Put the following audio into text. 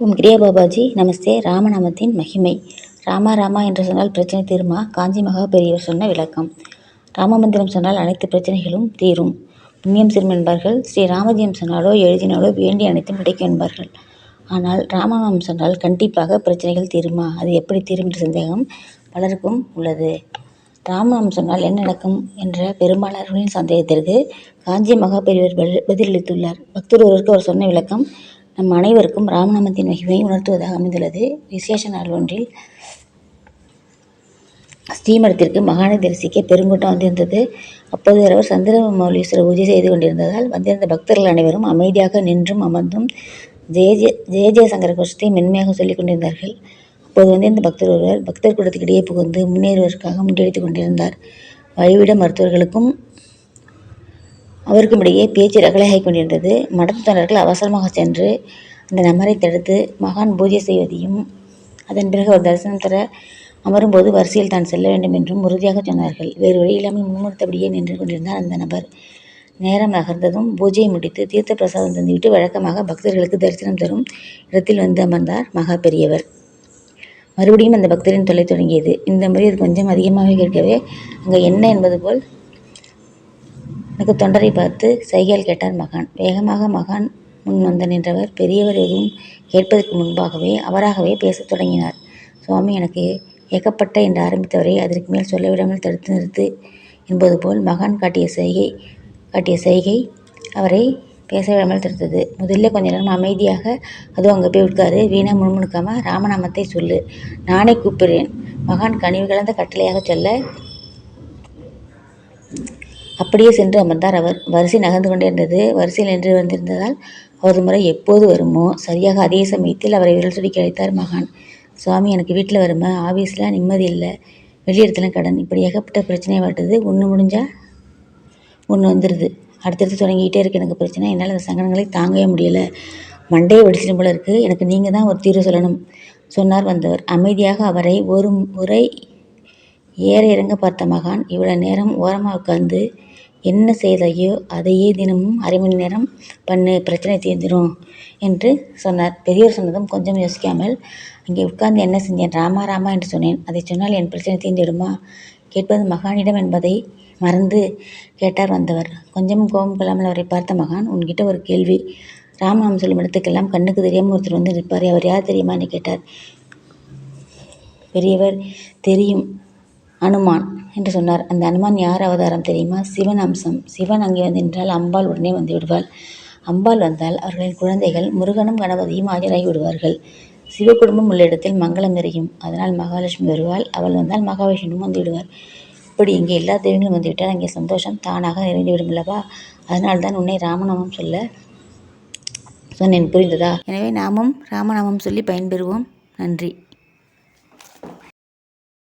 ஓம் கிரியா பாபாஜி நமஸ்தே ராமநாமத்தின் மகிமை. ராமா ராமா என்று சொன்னால் பிரச்சனை தீருமா? காஞ்சி மகா பெரியவர் சொன்ன விளக்கம். ராமமந்திரம் சொன்னால் அனைத்து பிரச்சனைகளும் தீரும். புண்ணியம் சிறும் என்பார்கள் ஸ்ரீ ராமஜியம் சொன்னாலோ எழுதினாலோ வேண்டி அனைத்தும் கிடைக்கும் என்பார்கள். ஆனால் ராமநாமம் சொன்னால் கண்டிப்பாக பிரச்சனைகள் தீருமா? அது எப்படி தீரும் என்ற சந்தேகம் பலருக்கும் உள்ளது. ராமநாமம் சொன்னால் என்ன நடக்கும் என்ற பெரும்பாலானவர்களின் சந்தேகத்திற்கு காஞ்சி மகா பெரியவர் பதிலளித்துள்ளார். பக்தர் ஒருவருக்கு அவர் சொன்ன விளக்கம் நம் அனைவருக்கும் ராமநாமத்தின் மகிமையை உணர்த்துவதாக அமைந்துள்ளது. விசேஷ நாள் ஒன்றில் ஸ்ரீமடத்திற்கு மகானை தரிசிக்க பெருங்கூட்டம் வந்திருந்தது. அப்போது அவர் சந்திரமௌலீஸ்வரர் பூஜை செய்து கொண்டிருந்ததால் வந்திருந்த பக்தர்கள் அனைவரும் அமைதியாக நின்றும் அமர்ந்தும் ஜெய ஜெய ஜெய ஜெயசங்கர கோஷத்தை மென்மையாக சொல்லிக் கொண்டிருந்தார்கள். அப்போது வந்திருந்த பக்தர் ஒருவர் பக்தர் கூட்டத்துக்கிடையே புகுந்து முன்னேறுவதற்காக முன்னெடுத்துக் கொண்டிருந்தார். வழிவிட மருத்துவர்களுக்கும் அவருக்கும் இடையே பேச்சு ரகளையாகிக் கொண்டிருந்தது. மடத்து தொண்டர்கள் அவசரமாக சென்று அந்த நபரை தடுத்து மகான் பூஜை செய்வதையும் அதன் பிறகு அவர் தரிசனம் தர அமரும்போது வரிசையில் தான் செல்ல வேண்டும் என்றும் உறுதியாக சொன்னார்கள். வேறு வழி இல்லாமல் முன்முறுத்தபடியே நின்று கொண்டிருந்தார் அந்த நபர். நேரம் நகர்ந்ததும் பூஜையை முடித்து தீர்த்த பிரசாதம் தந்துவிட்டு வழக்கமாக பக்தர்களுக்கு தரிசனம் தரும் இடத்தில் வந்து அமர்ந்தார் மகா பெரியவர். மறுபடியும் அந்த பக்தரின் தொல்லை தொடங்கியது. இந்த முறை அது கொஞ்சம் அதிகமாக கேட்கவே அங்கே என்ன என்பது போல் எனக்கு தொண்டரை பார்த்து சைகையால் கேட்டார் மகான். வேகமாக மகான் முன் வந்து நின்றவர். பெரியவர் எதுவும் கேட்பதற்கு முன்பாகவே அவராகவே பேசத் தொடங்கினார். சுவாமி எனக்கு ஏக்கப்பட்ட என்று ஆரம்பித்தவரை அதற்கு மேல் சொல்லவிடாமல் தடுத்து நிறுத்து என்பது போல் மகான் காட்டிய செய்கை காட்டிய செய்கை அவரை பேச விடாமல் தடுத்தது. முதல்ல கொஞ்ச நேரம் அமைதியாக அதுவும் அங்கே போய் உட்காரு. வீணா முணுமுணுக்காம ராமநாமத்தை சொல்லு. நானே கூப்பிடுறேன். மகான் கனிவு கலந்த கட்டளையாக சொல்ல அப்படியே சென்று அமர்ந்தார் அவர். வரிசை நகர்ந்து கொண்டே இருந்தது. வரிசையில் நின்று வந்திருந்ததால் அவரது முறை எப்போது வருமோ சரியாக அதே சமயத்தில் அவரை விரல் சுடிக்க அழைத்தார் மகான். சுவாமி எனக்கு வீட்டில் வருமா? ஆஃபீஸில் நிம்மதி இல்லை. வெளியிடத்துல கடன். இப்படி ஏகப்பட்ட பிரச்சனையை வாட்டுது ஒன்று முடிஞ்சால் ஒன்று வந்துடுது அடுத்தடுத்து தொடங்கிக்கிட்டே இருக்குது எனக்கு பிரச்சனை. என்னால் அந்த சங்கடங்களை தாங்கவே முடியலை. மண்டையை வெடிச்சிடும் போல இருக்குது எனக்கு நீங்கள் தான் ஒரு தீர்வு சொல்லணும் சொன்னார் வந்தவர். அமைதியாக அவரை ஒரு முறை ஏற இறங்க பார்த்த மகான். இவ்வளோ நேரம் ஓரமாக உட்கார்ந்து என்ன செய்தாயோ அதையே தினமும் அரை மணி நேரம் பண்ணு பிரச்சனை தீர்ந்துடும் என்று சொன்னார். பெரியவர் சொன்னதும் கொஞ்சம் யோசிக்காமல் அங்கே உட்கார்ந்து என்ன செஞ்சேன்? ராமா ராமா என்று சொன்னேன். அதை சொன்னால் என் பிரச்சனை தீர்ந்துடுமா கேட்பது மகானிடம் என்பதை மறந்து கேட்டார் வந்தவர். கொஞ்சமும் கோபம் கொள்ளாமல் அவரை பார்த்த மகான் உன்கிட்ட ஒரு கேள்வி. ராமநாமம் சொல்லும் இடத்துக்கெல்லாம் கண்ணுக்கு தெரியாமல் ஒருத்தர் வந்து நிற்பார் அவர் யார் தெரியுமா? என்று கேட்டார். பெரியவர் தெரியும். அனுமான் என்று சொன்னார். அந்த அனுமான் யார் அவதாரம் தெரியுமா? சிவன் அம்சம். சிவன் அங்கே வந்து நின்றால் அம்பாள் உடனே வந்து விடுவாள். அம்பாள் வந்தால் அவர்களின் குழந்தைகள் முருகனும் கணபதியும் ஆஜராகி விடுவார்கள். சிவகுடும்பம் உள்ள இடத்தில் மங்களம் நிறையும். அதனால் மகாலட்சுமி வருவாள். அவள் வந்தால் மகாவிஷ்ணுவும் வந்து விடுவார். இப்படி இங்கே எல்லா தெய்வங்களும் வந்துவிட்டால் அங்கே சந்தோஷம் தானாக நிறைந்துவிடும் அல்லவா? அதனால்தான் உன்னை ராமநாமம் சொல்ல சொன்னேன். புரிந்ததா? எனவே நாமும் ராமநாமம் சொல்லி பயன்பெறுவோம். நன்றி.